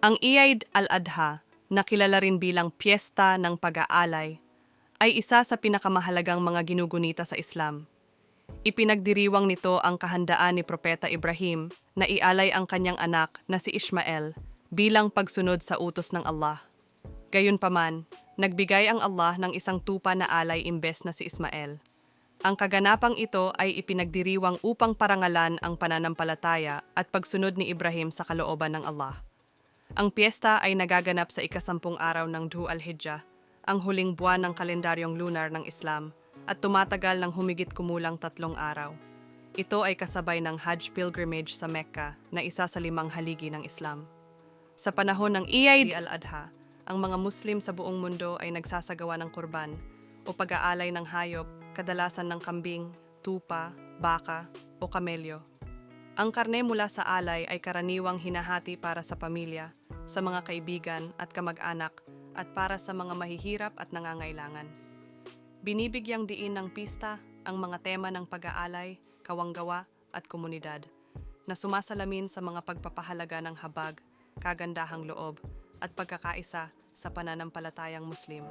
Ang Eid al-Adha, na kilala rin bilang Piyesta ng Pag-aalay, ay isa sa pinakamahalagang mga ginugunita sa Islam. Ipinagdiriwang nito ang kahandaan ni Propeta Ibrahim na ialay ang kanyang anak na si Ishmael bilang pagsunod sa utos ng Allah. Gayunpaman, nagbigay ang Allah ng isang tupa na alay imbes na si Ismael. Ang kaganapang ito ay ipinagdiriwang upang parangalan ang pananampalataya at pagsunod ni Ibrahim sa kalooban ng Allah. Ang piyesta ay nagaganap sa ikasampung araw ng Dhu al-Hijjah, ang huling buwan ng kalendaryong lunar ng Islam, at tumatagal ng humigit kumulang tatlong araw. Ito ay kasabay ng Hajj pilgrimage sa Mecca na isa sa limang haligi ng Islam. Sa panahon ng Eid al-Adha, ang mga Muslim sa buong mundo ay nagsasagawa ng kurban o pag-aalay ng hayop, kadalasan ng kambing, tupa, baka o kamelyo. Ang karne mula sa alay ay karaniwang hinahati para sa pamilya, sa mga kaibigan at kamag-anak at para sa mga mahihirap at nangangailangan. Binibigyang diin ng pista ang mga tema ng pag-aalay, kawanggawa at komunidad na sumasalamin sa mga pagpapahalaga ng habag, kagandahang loob at pagkakaisa sa pananampalatayang Muslim.